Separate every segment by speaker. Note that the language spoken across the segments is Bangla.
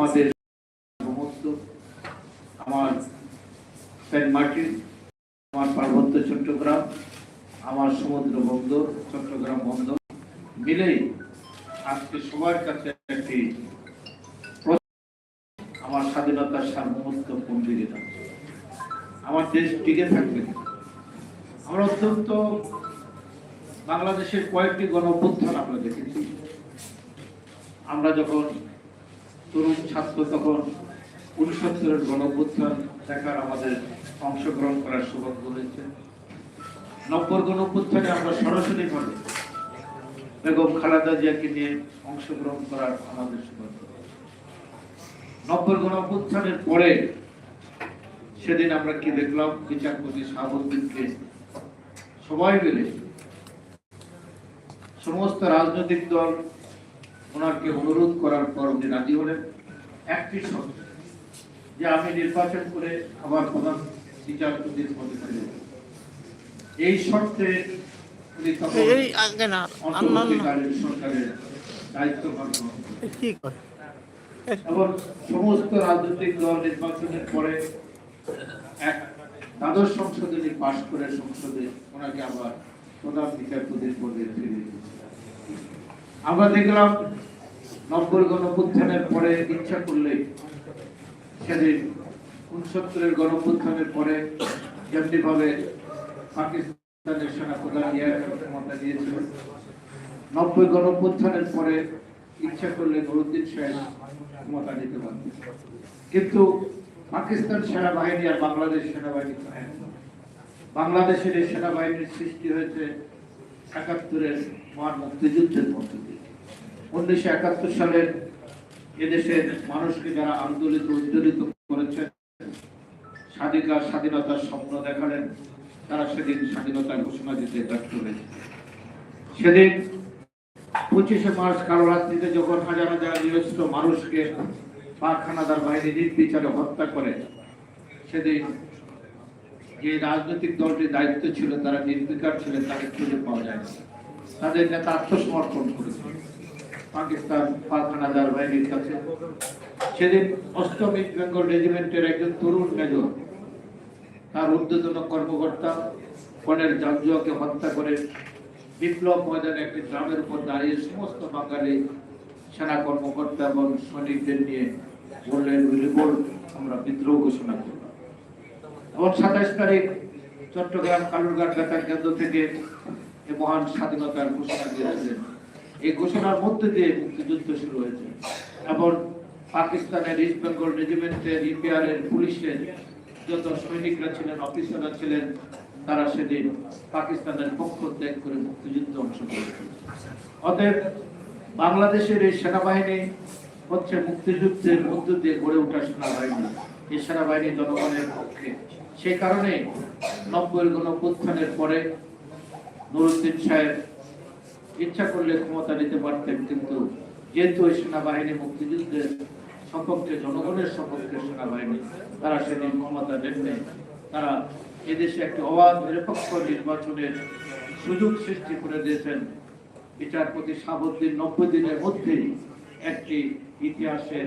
Speaker 1: আমাদের আমার সেন্ট মার্টিন, আমার পার্বত্য চট্টগ্রাম, আমার সমুদ্র বন্দর, চট্টগ্রাম বন্দর মিলেই আজকে সবার কাছে একটি আমার স্বাধীনতার সার্বভৌমত্ব দিকে আমার দেশ টিকে থাকবে। আমরা অত্যন্ত বাংলাদেশের কয়েকটি গণ আমরা দেখেছি। আমরা যখন তরুণ ছাত্র তখন উনসত্তরের গণ অভ্যুত্থান দেখার আমাদের অংশগ্রহণ করার সৌভাগ্য হয়েছে নব্বই গণ অভ্যুত্থানে আমরা সরাসরি ভাবে বেগম খালেদা জিয়াকে নিয়ে অংশগ্রহণ করার আমাদের সৌভাগ্য হয়েছে। নব্বই গণ অভ্যুত্থানের পরে সেদিন আমরা কি দেখলাম বিচারপতি শাহাবুদ্দিনকে সবাই মিলে সমস্ত রাজনৈতিক দল ওনাকে অনুরোধ করার পর উনি রাজি হলেন। একটি শর্ত যে আমি নির্বাচন করে আবার প্রধান বিচারপতির পদে ফিরে এই শর্তে উনি তখন অন্তর্বর্তীকালীন সরকারের দায়িত্বভার গ্রহণ এবং সমস্ত রাজনৈতিক দল নির্বাচনের পরে এক দ্বাদশ সংশোধনী পাশ করে সংসদে ওনাকে আবার প্রধান বিচারপতির পদে ফিরিয়ে দিয়েছে আমরা দেখলাম নব্বই গণপুত্থানের পরে ইচ্ছা করলে সেদিন উনসত্তরের গণপুত্থানের পরে যেমনি ভাবে পাকিস্তানের সেনা প্রধান ক্ষমতা দিয়েছিল, নব্বই গণপুত্থানের পরে ইচ্ছা করলে নুরুদ্দিন সাহেব ক্ষমতা নিতে পারতেন কিন্তু পাকিস্তান সেনাবাহিনী আর বাংলাদেশ সেনাবাহিনী নয়। বাংলাদেশের এই সেনাবাহিনীর সৃষ্টি হয়েছে একাত্তরের মহান মুক্তিযুদ্ধের মধ্য দিয়ে। উনিশশো একাত্তর সালের এদেশের মানুষকে যারা আন্দোলিত উজ্জ্বলিত করেছেন, স্বাধিকার স্বাধীনতার স্বপ্ন দেখালেন, তারা সেদিন স্বাধীনতার ঘোষণা দিতে ব্যর্থ হয়েছে সেদিন পঁচিশে মার্চ কালো রাত্রিতে যখন হাজার হাজার নিরস্ত্র মানুষকে পাকখানাদার বাহিনী নির্বিচারে হত্যা করে, সেদিন যে রাজনৈতিক দলটির দায়িত্ব ছিল, তারা নির্বিকার ছিলেন তাকে খুঁজে পাওয়া যায়। তাদের নেতা আত্মসমর্পণ করেছে। পাকিস্তান পাকখানাদার বাহিনীর কাছে। সেদিন অষ্টম ইস্ট বেঙ্গল রেজিমেন্টের একজন তরুণ মেজর, তার ঊর্ধ্বতন কর্মকর্তা কনের জাঞ্জুয়াকে হত্যা করে বিপ্লব ময়দানে একটি গ্রামের উপর দাঁড়িয়ে সমস্ত বাঙালি সেনা কর্মকর্তা এবং সৈনিকদের নিয়ে বললেন রিভোল্ট আমরা বিদ্রোহ ঘোষণা করলাম এবং সাতাশ তারিখ চট্টগ্রাম কালুরঘাট বেতার কেন্দ্র থেকে এই মহান স্বাধীনতার ঘোষণা দিয়েছিলেন এই ঘোষণার মধ্যে দিয়ে মুক্তিযুদ্ধ শুরু হয়েছে। এবং পাকিস্তানের ইস্ট বেঙ্গল রেজিমেন্টের, ইপিআরের, পুলিশের যত সৈনিকরা ছিলেন, অফিসাররা ছিলেন, তারা সেদিন পাকিস্তানের পক্ষ ত্যাগ করে মুক্তিযুদ্ধে করেছে অতএব বাংলাদেশের এই সেনাবাহিনী হচ্ছে মুক্তিযুদ্ধের মধ্য দিয়ে গড়ে ওঠা সেনাবাহিনী। এই সেনাবাহিনী জনগণের পক্ষে সে কারণে নব্বই গণপ্রত্থানের পরে নুরুদ্দিন সাহেব ইচ্ছা করলে ক্ষমতা নিতে পারতেন, কিন্তু যেহেতু ওই সেনাবাহিনী মুক্তিযুদ্ধের সপক্ষে, জনগণের সপক্ষে সেনাবাহিনী, তারা সেদিন ক্ষমতা নেন নাই। তারা এদেশে একটি অবাধ, নিরপেক্ষ নির্বাচনের সুযোগ সৃষ্টি করে দিয়েছেন বিচারপতি শাহাবুদ্দিন নব্বই দিনের মধ্যেই একটি ইতিহাসের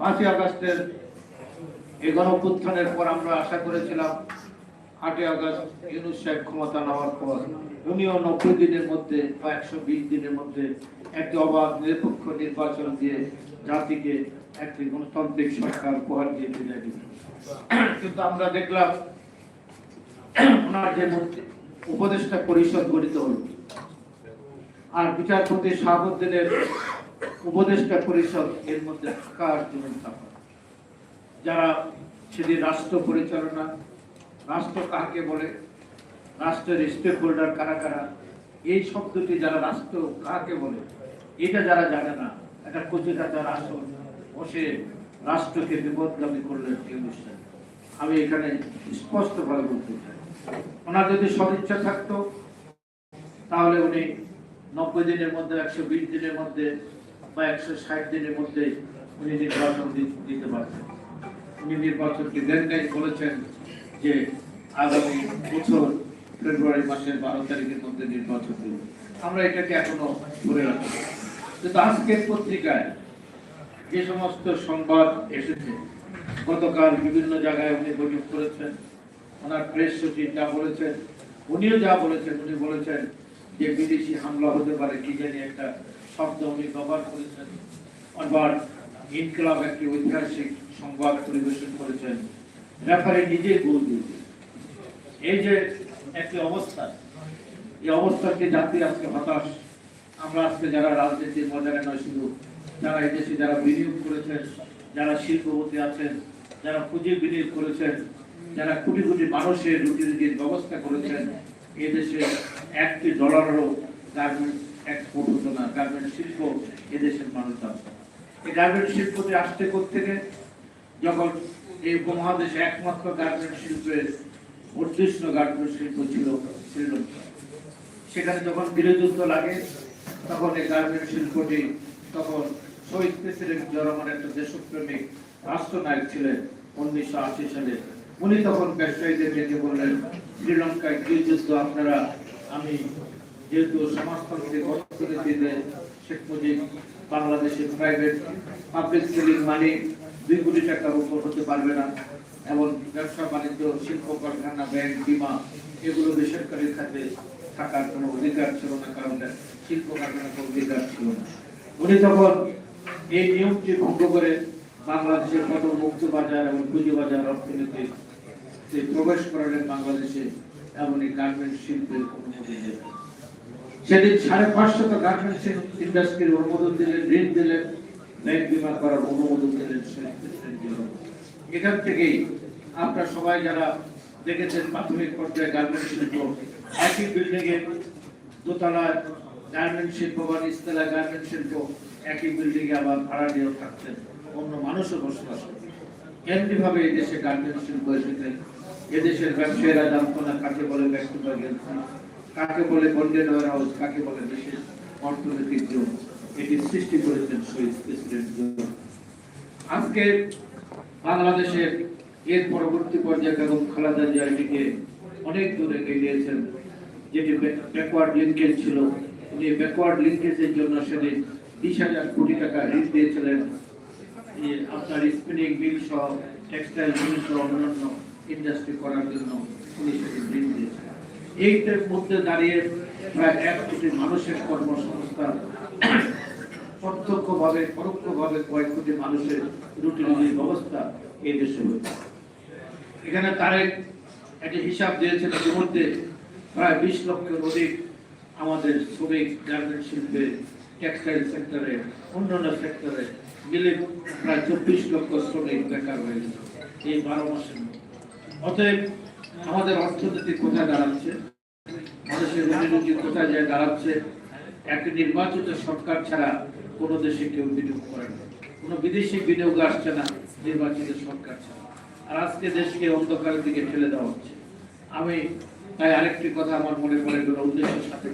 Speaker 1: পাঁচই আগস্টের এই গণপুত্থানের পর আমরা আশা করেছিলাম, আটই আগস্ট ইউনুস সাহেব ক্ষমতা নেওয়ার পর উনিও নব্বই দিনের মধ্যে বা একশো বিশ দিনের মধ্যে একটি অবাধ, নিরপেক্ষ নির্বাচন দিয়ে জাতিকে একটি গণতান্ত্রিক সরকার উপহার দিয়ে বিদায় দিবে কিন্তু আমরা দেখলাম, ওনার যে উপদেষ্টা পরিষদ গঠিত হলো। আর বিচারপতি শাহাবুদ্দিনের উপদেষ্টা পরিষদ এর মধ্যে আকাশ জমিন তফাৎ। যারা সেদিন রাষ্ট্র পরিচালনা, রাষ্ট্র কাকে বলে, রাষ্ট্রের স্টেক হোল্ডার কারা কারা, এই শব্দটি যারা রাষ্ট্র কাকে বলে, এটা যারা জানে না, একটা কচি কাচার আসন বসে রাষ্ট্রকে বিপদগামী করলেন এই অনুষ্ঠান আমি এখানে স্পষ্টভাবে বলতে চাই ওনার যদি সদিচ্ছা থাকতো, তাহলে উনি নব্বই দিনের মধ্যে, একশো বিশ দিনের মধ্যে বা একশো ষাট দিনের মধ্যে উনি নির্বাচন দিতে পারতেন উনি নির্বাচনকে দেন নাই, বলেছেন যে আগামী বছর ফেব্রুয়ারি মাসের বারো তারিখের মধ্যে নির্বাচন দেব। আমরা এটাকে এখনও ধরে রাখি। কিন্তু আজকের পত্রিকায় যে সমস্ত সংবাদ এসেছে, গতকাল বিভিন্ন জায়গায় উনি বৈঠক করেছেন, ওনার প্রেস সচিব যা বলেছেন, উনিও যা বলেছেন, উনি বলেছেন যে বিদেশি হামলা হতে পারে, কি জানি একটা ব্যবহার করেছেন। ইনকলাব একটি ঐতিহাসিক সংবাদ পরিবেশন করেছেন। রেফারি দিয়েছে এই যে একটি অবস্থা, এই অবস্থাকে জাতি আজকে হতাশ। আমরা আজকে যারা রাজনীতির মজারে নয়, শুধু যারা যারা বিনিয়োগ করেছেন, যারা শিল্পপতি আছেন, যারা পুঁজি বিনিয়োগ করেছেন, যারা কোটি কোটি মানুষের রুটি রুটির ব্যবস্থা করেছেন, এই দেশে একটি ডলারেরও গার্মেন্ট এক্সপোর্ট হতো না গার্মেন্ট শিল্প এদেশের মানুষ আছে এই গার্মেন্ট শিল্পটি আসতে থেকে যখন এই উপমহাদেশে একমাত্র গার্মেন্ট শিল্পের উদ্দেশ্য গার্মেন্ট শিল্প ছিল শ্রীলঙ্কা সেখানে যখন গৃহযুদ্ধ লাগে, তখন এই গার্মেন্ট শিল্পটি তখন শহীদ প্রেসিডেন্ট জরমান একটা দেশপ্রেমিক রাষ্ট্রনায়ক ছিলেন উনিশশো আশি সালে। উনি তখন ব্যবসায়ীদের ডেকে বললেন, শ্রীলঙ্কায় গৃহযুদ্ধ আপনারা, আমি যেহেতু সমাজতান্ত্রিক অর্থনীতিতে শেখ মুজিব বাংলাদেশে প্রাইভেট পাবলিক সেলিং মানি দুই কোটি টাকার উপর হতে পারবে না, এবং ব্যবসা বাণিজ্য, শিল্প কারখানা ব্যাংক বিমা, এগুলো বেসরকারি খাতে থাকার কোনো অধিকার ছিল না, কারণ শিল্প কারখানার কোনো অধিকার ছিল না। উনি তখন এই নিয়মটি ভঙ্গ করে বাংলাদেশের কত মুক্ত বাজার এবং পুঁজি বাজার অর্থনীতি প্রবেশ করালেন বাংলাদেশে এবং এই গার্মেন্ট শিল্পের দিলেন সেদিন সাড়ে পাঁচশত গার্মেন্টস ইন্ডাস্ট্রির অনুমোদন দিলেন, ঋণ দিলেন ব্যাংক বিমা করার অনুমোদন দিলেন। এখান থেকেই আপনারা সবাই যারা দেখেছেন প্রাথমিক পর্যায়ে গার্মেন্ট শিল্প, একই বিল্ডিং এ দোতলা গার্মেন্ট শিল্প বা নিচতলা গার্মেন্ট শিল্প, একই বিল্ডিং এ আবার ভাড়া নিয়েও থাকতেন, অন্য মানুষও বসবাস করতেন। এমনি ভাবে এই দেশে গার্মেন্ট শিল্প এসেছে। এদেশের ব্যবসায়ীরা জানতো না কাকে বলে ব্যক্তিগত কাকে বলে বন্ডেড ওয়ার হাউস, কাকে বলে দেশের অর্থনৈতিক জোন এটি সৃষ্টি করেছেন শহীদ প্রেসিডেন্ট জিয়াউর আজকে বাংলাদেশে এর পরবর্তী পর্যায়ে বেগম খালেদা জিয়া এটিকে অনেক দূরে এগিয়ে দিয়েছেন যেটি ব্যাকওয়ার্ড লিঙ্কেজ ছিল। উনি ব্যাকওয়ার্ড লিঙ্কেজের জন্য সেদিন বিশ হাজার কোটি টাকা ঋণ দিয়েছিলেন। আপনার স্পিনিং মিল সহ টেক্সটাইল মিল সহ অন্যান্য ইন্ডাস্ট্রি করার জন্য উনি সেদিন ঋণ দিয়েছেন। এইটার মধ্যে দাঁড়িয়ে প্রায় এক কোটি মানুষের কর্মসংস্থান, প্রত্যক্ষভাবে, পরোক্ষভাবে কয়েক কোটি মানুষের রুটি রুটির ব্যবস্থা এই দেশে হয়েছে এখানে তারেক একটি হিসাব দিয়েছেন ইতিমধ্যে প্রায় বিশ লক্ষের অধিক আমাদের শ্রমিক গার্মেন্ট শিল্পে টেক্সটাইল সেক্টরে অন্যান্য সেক্টরে মিলে প্রায় চব্বিশ লক্ষ শ্রমিক বেকার হয়ে গেছে এই বারো মাসের মধ্যে। অতএব আমাদের অর্থনীতি কোথায় দাঁড়াচ্ছে রুটি রুটি কোথায় দাঁড়াচ্ছে, একটি নির্বাচিত সরকার ছাড়া কোনো দেশে কেউ বিনিয়োগ করে না। কোনো বিদেশি বিনিয়োগ আসছে না নির্বাচিত সরকার ছাড়া। আর আজকে দেশকে অন্ধকারের দিকে ঠেলে দেওয়া হচ্ছে। আমি তাই আরেকটি কথা আমার মনে পড়ে গেল উদ্দেশ্যের সাথে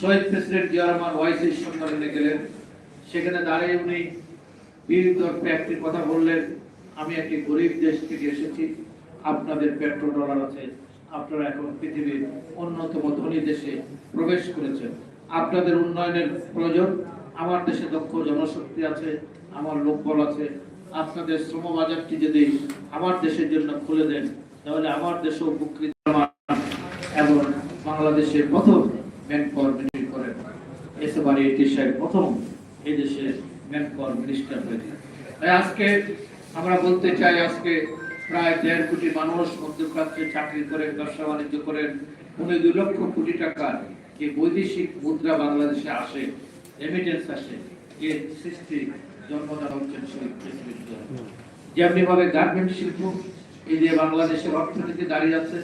Speaker 1: শহীদ প্রেসিডেন্ট জিয়া রহমান ওয়াইসির সম্মেলনে গেলেন। সেখানে দাঁড়িয়ে উনি বীর দর্পে একটি কথা বললেন, আমি একটি গরিব দেশ থেকে এসেছি। আপনাদের পেট্রোল ডলার আছে আপনারা এখন পৃথিবীর অন্যতম ধনী দেশে প্রবেশ করেছেন। আপনাদের উন্নয়নের প্রয়োজন। আমার দেশে দক্ষ জনশক্তি আছে, আমার লোকবল আছে। আপনাদের শ্রম বাজারটি যদি আমার দেশের জন্য খুলে দেন, তাহলে আমার দেশে উপকৃত এবং বাংলাদেশে প্রথম ম্যান পাওয়ার মিনিস্ট্রি করেন। এসএবারে এটি সাহেব প্রথম এই দেশের ম্যান পাওয়ার মিনিস্টার হয়েছে আজকে আমরা বলতে চাই, আজকে প্রায় দেড় কোটি মানুষ মধ্যপ্রাচ্যে চাকরি করে, ব্যবসা বাণিজ্য করেন উনি দুই লক্ষ কোটি টাকার যে বৈদেশিক মুদ্রা বাংলাদেশে আসে রেমিটেন্স আসে এর সৃষ্টি জন্মদান হচ্ছেন শহীদ প্রেসিডেন্ট জিয়া যেমনি ভাবে গার্মেন্ট শিল্প, এই যে বাংলাদেশের অর্থনীতি দাঁড়িয়ে আছে